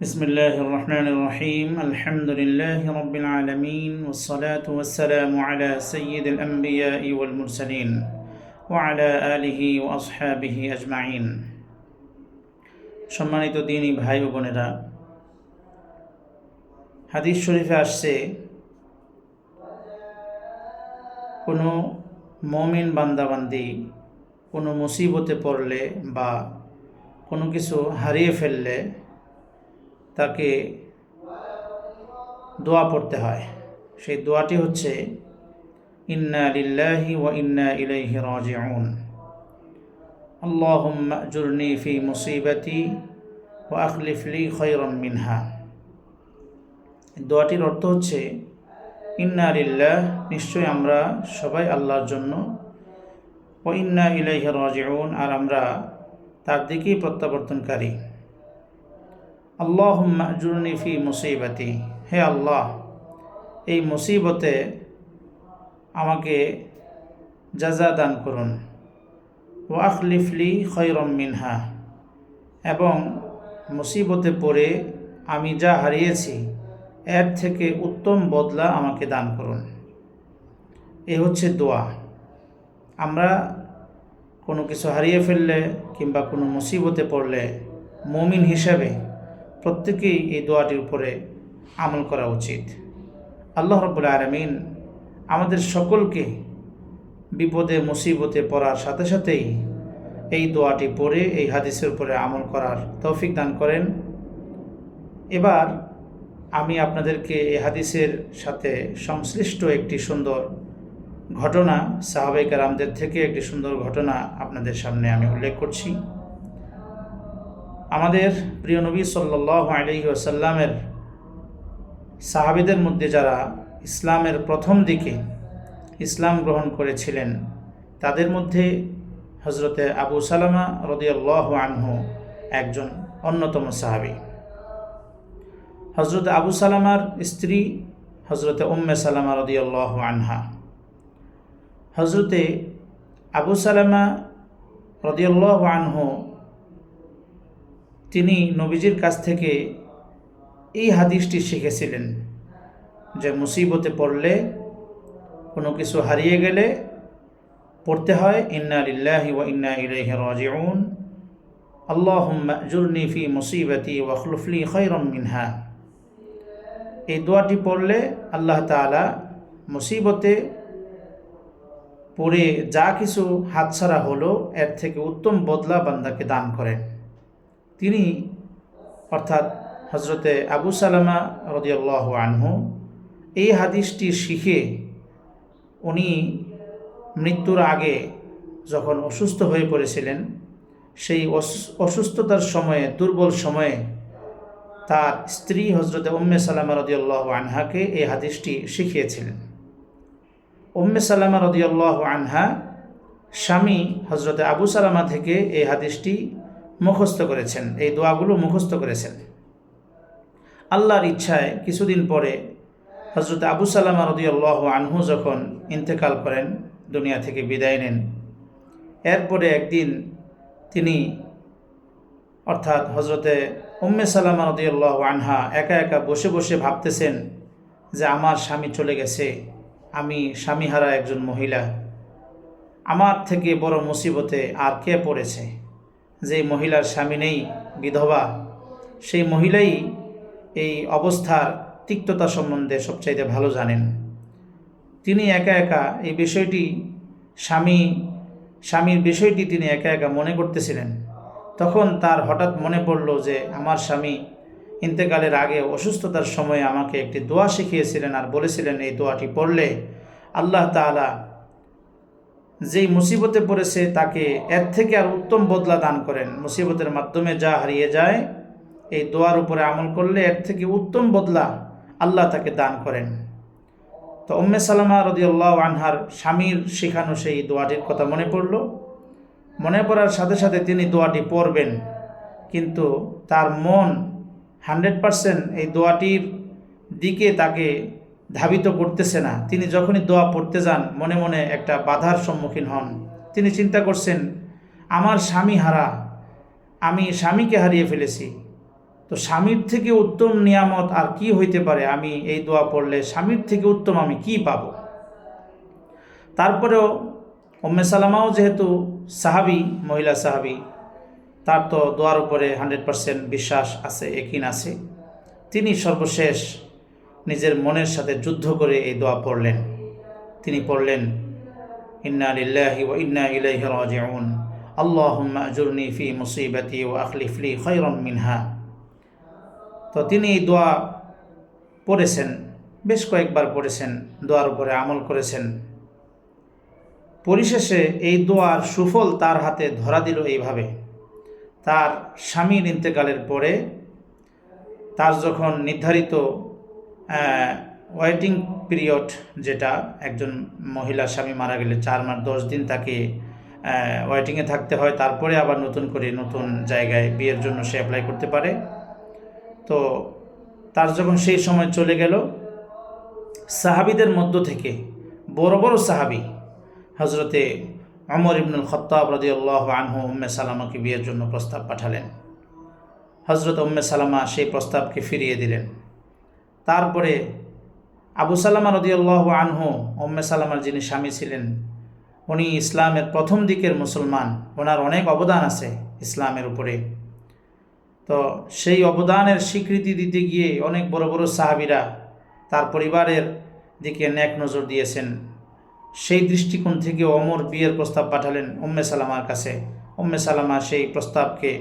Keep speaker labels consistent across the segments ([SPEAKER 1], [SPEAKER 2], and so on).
[SPEAKER 1] بسم الله الرحمن الرحيم الحمد لله رب العالمين والصلاة والسلام على سيد الأنبياء والمرسلين وعلى آله وأصحابه أجمعين সম্মানিত দিনী ভাই ও বোনেরা হাদিস শরীফে আসছে কোনো মমিন বান্দাবান্দি কোনো মুসিবতে পড়লে বা কোনো কিছু হারিয়ে ফেললে তাকে দোয়া পড়তে হয় সেই দোয়াটি হচ্ছে ইন্না লিল্লাহি ওয়া ইন্না ইলাইহি রাজিউন اللهم أجرني في مصيبتي وأخلف لي خيرا منها দোয়াটির অর্থ হচ্ছে ইন্না লিল্লাহ নিশ্চয় আমরা সবাই আল্লাহর জন্য ও ইন্না ইলাইহি রাজিউন আর আমরা তার দিকেই প্রত্যাবর্তনকারী আল্লাহ মাজুরনি ফি মুসিবতি। হে আল্লাহ, এই মুসিবতে আমাকে যাজা দান করুন। ও আখলিফলি খৈরম মিনহা। এবং মুসিবতে পড়ে আমি যা হারিয়েছি, এর থেকে উত্তম বদলা আমাকে দান করুন। এ হচ্ছে দোয়া। আমরা কোনো কিছু হারিয়ে ফেললে কিংবা কোনো মুসিবতে পড়লে মমিন হিসাবে প্রত্যেকেই এই দোয়াটির উপরে আমল করা উচিত। আল্লাহ রব্বুল আলমিন আমাদের সকলকে বিপদে, মুসিবতে পড়ার সাথে সাথেই এই দোয়াটি পড়ে, এই হাদিসের উপরে আমল করার তৌফিক দান করেন। এবার আমি আপনাদেরকে এই হাদিসের সাথে সংশ্লিষ্ট একটি সুন্দর ঘটনা সাহাবাই কারামদের থেকে একটি সুন্দর ঘটনা আপনাদের সামনে আমি উল্লেখ করছি। আমাদের প্রিয় নবী সাল্লাহ আলহি আসাল্লামের সাহাবিদের মধ্যে যারা ইসলামের প্রথম দিকে ইসলাম গ্রহণ করেছিলেন, তাদের মধ্যে হজরতে আবু সালামা রদিয়াল্লাহ আনহু একজন অন্যতম সাহাবি। হজরত আবু সালামার স্ত্রী হজরতে উম্মে সালামা রদিয়াল্লাহ আনহা। হজরতে আবু সালামা রদিয়াল্লাহ আনহু তিনি নবীজির কাছ থেকে এই হাদিসটি শিখেছিলেন যে মুসিবতে পড়লে কোনো কিছু হারিয়ে গেলে পড়তে হয়, ইন্না লিল্লাহি ওয়া ইন্না ইলাইহি রাজিউন। আল্লাহুম্মা আজুরনি ফি মুসিবতি ওয়া খলুফলি খায়রাম মিনহা। এই দোয়াটি পড়লে আল্লাহ তাআলা মুসিবতে পড়ে যা কিছু হাতছাড়া হলো, এর থেকে উত্তম বদলা বান্দাকে দান করেন। তিনি, অর্থাৎ হজরতে আবু সালামা রদিয়াল্লাহ আনহু, এই হাদিসটি শিখে উনি মৃত্যুর আগে যখন অসুস্থ হয়ে পড়েছিলেন, সেই অসুস্থতার সময়ে, দুর্বল সময়ে তার স্ত্রী হজরতে উম্মে সালামা রদিয়াল্লাহ আনহাকে এই হাদিসটি শিখিয়েছিলেন। উম্মে সালামা রদিয়াল্লাহ আনহা স্বামী হজরতে আবু সালামা থেকে এই হাদিসটি মুখস্থ করেছেন, এই দোয়াগুলো মুখস্থ করেছেন। আল্লাহর ইচ্ছায় কিছুদিন পরে হজরত আবু সালামা রদিয়াল্লাহ আনহু যখন ইন্তেকাল করেন, দুনিয়া থেকে বিদায় নেন, এরপরে একদিন তিনি অর্থাৎ হজরতে উম্মে সালামা রদিয়াল্লাহ আনহা একা একা বসে বসে ভাবতেছেন যে আমার স্বামী চলে গেছে, আমি স্বামীহারা একজন মহিলা, আমার থেকে বড় মুসিবতে আর কে পড়েছে? যে মহিলার স্বামী নেই, বিধবা, সেই মহিলাই এই অবস্থার তিক্ততা সম্বন্ধে সবচাইতে ভালো জানেন। তিনি একা একা এই বিষয়টি স্বামী, স্বামীর বিষয়টি তিনি একা একা মনে করতেছিলেন। তখন তার হঠাৎ মনে পড়ল যে আমার স্বামী ইন্তেকালের আগে অসুস্থতার সময়ে আমাকে একটি দোয়া শিখিয়েছিলেন আর বলেছিলেন, এই দোয়াটি পড়লে আল্লাহ তালা যেই মুসিবতে পড়েছে তাকে এর থেকে আর উত্তম বদলা দান করেন। মুসিবতের মাধ্যমে যা হারিয়ে যায়, এই দোয়ার উপরে আমল করলে এর থেকে উত্তম বদলা আল্লাহ তাকে দান করেন। তো উম্মে সালামা রদিউল্লাহ আনহার স্বামীর শেখানো সেই দোয়াটির কথা মনে পড়ল। মনে পড়ার সাথে সাথে তিনি দোয়াটি পড়বেন, কিন্তু তার মন হান্ড্রেড পারসেন্ট এই দোয়াটির দিকে তাকে ধাবিত করতেছে না। তিনি যখনই দোয়া পড়তে যান, মনে মনে একটা বাধার সম্মুখীন হন। তিনি চিন্তা করছেন, আমার স্বামী হারা, আমি স্বামীকে হারিয়ে ফেলেছি। তো স্বামীর থেকে উত্তম নিয়ামত আর কি হইতে পারে? আমি এই দোয়া পড়লে স্বামীর থেকে উত্তম আমি কি পাব? তারপরেও উম্মে সালামাও যেহেতু সাহাবি, মহিলা সাহাবি, তার তো দোয়ার উপরে হান্ড্রেড পারসেন্ট বিশ্বাস আছে একিন আছে। তিনি সর্বশেষ নিজের মনের সাথে যুদ্ধ করে এই দোয়া পড়লেন। তিনি পড়লেন, ইন্না লিল্লাহি ওয়া ইন্না ইলাইহি রাজিউন। আল্লাহুম্মা আজুরনি ফি মুসিবাতি ওয়া আখলিফ লি মিনহা। তো তিনি এই দোয়া পড়েছেন, বেশ কয়েকবার পড়েছেন, দোয়ার উপরে আমল করেছেন। পরিশেষে এই দোয়ার সুফল তার হাতে ধরা দিল এইভাবে। তার স্বামীর ইন্তেকালের পরে তার যখন নির্ধারিত ওয়েটিং পিরিয়ড যেটা একজন মহিলা স্বামী মারা গেলে চার মাস, দশ দিন তাকে ওয়েটিংয়ে থাকতে হয়। তারপরে আবার নতুন করে নতুন জায়গায় বিয়ের জন্য সে অ্যাপ্লাই করতে পারে। তো তার যখন সেই সময় চলে গেল, সাহাবিদের মধ্য থেকে বড় বড় সাহাবি হজরতে অমর ইবনুল খত্তাব রদি আল্লাহ আনহু উম্মে সালামাকে বিয়ের জন্য প্রস্তাব পাঠালেন। হজরত উম্মে সালামা সেই প্রস্তাবকে ফিরিয়ে দিলেন। তারপরে আবু সালামা রদি আল্লাহ আনহু, উম্মে সালামার যিনি স্বামী ছিলেন, উনি ইসলামের প্রথম দিকের মুসলমান। ওনার অনেক অবদান আছে ইসলামের উপরে। তো সেই অবদানের স্বীকৃতি দিতে গিয়ে অনেক বড় বড় সাহাবিরা তার পরিবারের দিকে ন্যাক নজর দিয়েছেন। সেই দৃষ্টিকোণ থেকে অমর বিয়ের প্রস্তাব পাঠালেন উম্মে সালামার কাছে। উম্মে সালামা সেই প্রস্তাবকে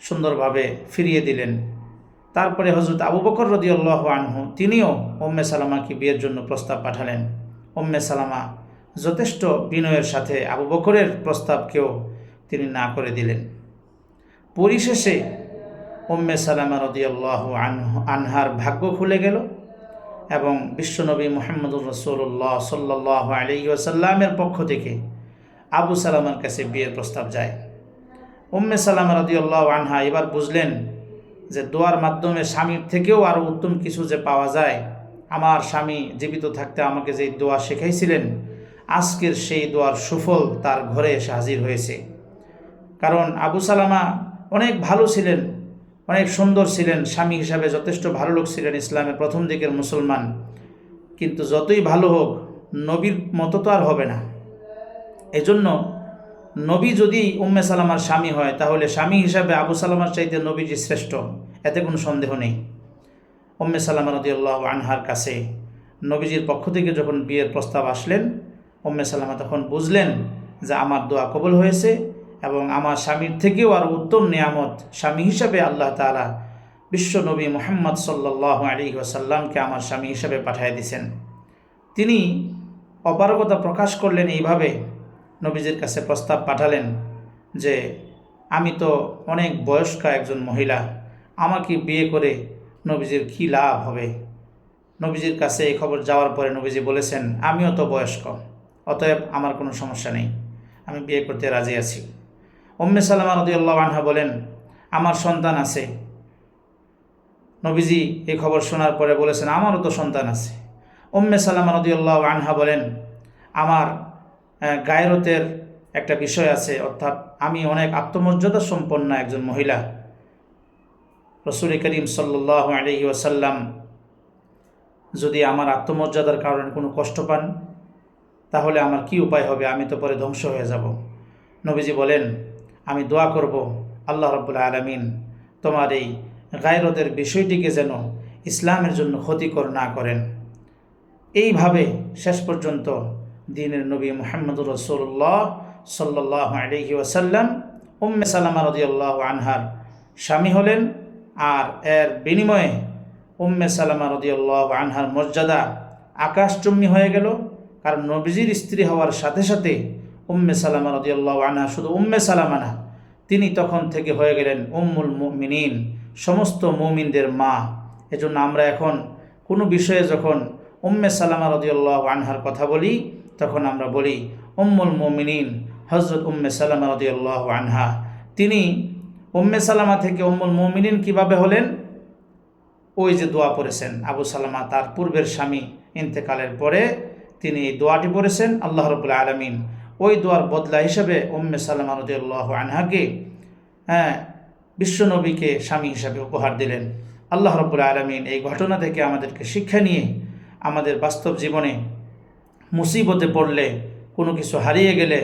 [SPEAKER 1] সুন্দরভাবে ফিরিয়ে দিলেন। তারপরে হজরত আবু বকর রদিউল্লাহ আনহু, তিনিও উম্মে সালামাকে বিয়ের জন্য প্রস্তাব পাঠালেন। উম্মে সালামা যথেষ্ট বিনয়ের সাথে আবু বকরের প্রস্তাবকেও তিনি না করে দিলেন। পরিশেষে ওম্মে সালামা রদিয়াল্লাহ আনহার ভাগ্য খুলে গেল এবং বিশ্বনবী মোহাম্মদুর রসুল্লাহ সাল্লাহ আলী ওসাল্লামের পক্ষ থেকে আবু সালামার কাছে বিয়ের প্রস্তাব যায়। উম্মে সালামা রদিয়াল্লাহ আনহা এবার বুঝলেন যে দোয়ার মাধ্যমে স্বামীর থেকেও আরও উত্তম কিছু যে পাওয়া যায়। আমার স্বামী জীবিত থাকতে আমাকে যে দোয়া শেখাইছিলেন, আজকের সেই দোয়ার সুফল তার ঘরে এসে হাজির হয়েছে। কারণ আবু সালামা অনেক ভালো ছিলেন, অনেক সুন্দর ছিলেন, স্বামী হিসাবে যথেষ্ট ভালো লোক ছিলেন ইসলামের প্রথম দিকের মুসলমান। কিন্তু যতই ভালো হোক, নবীর মতো তো আর হবে না। এজন্য নবী যদি উম্মে সালামার স্বামী হয়, তাহলে স্বামী হিসাবে আবু সালামার চাইতে নবীজি শ্রেষ্ঠ। এতে কোনো সন্দেহ নেই। উম্মে সালামা রদিউল্লাহ আনহার কাছে নবীজির পক্ষ থেকে যখন বিয়ের প্রস্তাব আসলেন, উম্মে সালামা তখন বুঝলেন যে আমার দোয়া কবল হয়েছে এবং আমার স্বামীর থেকেও আর উত্তম নিয়ামত স্বামী হিসাবে আল্লাহ তালা বিশ্ব নবী মোহাম্মদ সাল্লাহ আলী ওসাল্লামকে আমার স্বামী হিসাবে পাঠিয়ে দিয়েছেন। তিনি অপারগতা প্রকাশ করলেন এইভাবে নবীজির কাছে প্রস্তাব পাঠালেন যে, আমি তো অনেক বয়স্কা একজন মহিলা, আমাকে বিয়ে করে নবীজির কী লাভ হবে? নবীজির কাছে এই খবর যাওয়ার পরে নবীজি বলেছেন, আমিও তো বয়স্ক, অতএব আমার কোনো সমস্যা নেই, আমি বিয়ে করতে রাজি আছি। উম্মে সালামা রদিউল্লাহ আনহা বলেন, আমার সন্তান আছে। নবীজি এই খবর শোনার পরে বলেছেন, আমারও তো সন্তান আছে। উম্মে সালামা রদিউল্লাহ আনহা বলেন, আমার গায়রতের একটা বিষয় আছে, অর্থাৎ আমি অনেক আত্মমর্যাদা সম্পন্ন একজন মহিলা। রসুল করিম সাল্লাহ আলহি ওয়াসাল্লাম যদি আমার আত্মমর্যাদার কারণে কোনো কষ্ট পান, তাহলে আমার কি উপায় হবে? আমি তো পরে ধ্বংস হয়ে যাব। নবীজি বলেন, আমি দোয়া করব, আল্লাহ রব্বুল্লা আলমিন তোমার এই গায়রতের বিষয়টিকে যেন ইসলামের জন্য ক্ষতিকর না করেন। এইভাবে শেষ পর্যন্ত দিনের নবী মোহাম্মদুর রসুল্লাহ সাল্লাহ আলহি ওয়াসাল্লাম, উম্মে সালামা রদিয়াল্লাহ আনহার স্বামী হলেন আর এর বিনিময়ে উম্মে সালামা রদিয়াল্লাহ আনহার মর্যাদা আকাশচুম্বী হয়ে গেল। কারণ নবীজির স্ত্রী হওয়ার সাথে সাথে উম্মে সালামা রদিয়াল্লাহ আনহা শুধু উম্মে সালামা না, তিনি তখন থেকে হয়ে গেলেন উম্মুল মুমিনিন, সমস্ত মুমিনদের মা। এজন্য আমরা এখন কোনো বিষয়ে যখন উম্মে সালামা রদিয়াল্লাহ আনহার কথা বলি তখন আমরা বলি, উম্মুল মুমিনিন হজরত উম্মে সালামা রদিয়াল্লাহ আনহা। তিনি উম্মে সালামা থেকে উম্মুল মুমিনিন কীভাবে হলেন? ওই যে দোয়া পড়েছেন। আবু সালামা তার পূর্বের স্বামী ইন্তেকালের পরে তিনি এই দোয়াটি পড়েছেন, আল্লাহ রবুল্লা আলমিন ওই দোয়ার বদলা হিসেবে উম্মে সালামা রদিয়াল্লাহ আনহাকে হ্যাঁ বিশ্বনবীকে স্বামী হিসাবে উপহার দিলেন। আল্লাহ রব্বুল আলমিন এই ঘটনা থেকে আমাদেরকে শিক্ষা নিয়ে আমাদের বাস্তব জীবনে মুসিবতে পড়লে, কোনো কিছু হারিয়ে গেলে,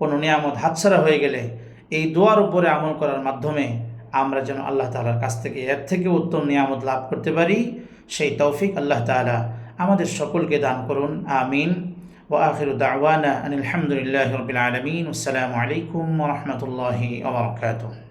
[SPEAKER 1] কোনো নিয়ামত হাতছাড়া হয়ে গেলে, এই দোয়ার উপরে আমল করার মাধ্যমে আমরা যেন আল্লাহ তালার কাছ থেকে এর থেকে উত্তম নিয়ামত লাভ করতে পারি। সেই তৌফিক আল্লাহ তালা আমাদের সকলকে দান করুন। আমিন। ও আখির দাওয়ানা আনিল হামদুলিল্লাহ রবিল আলমিন। আসসালামু আলাইকুম রহমতুল্লাহি ওবরকাতুহ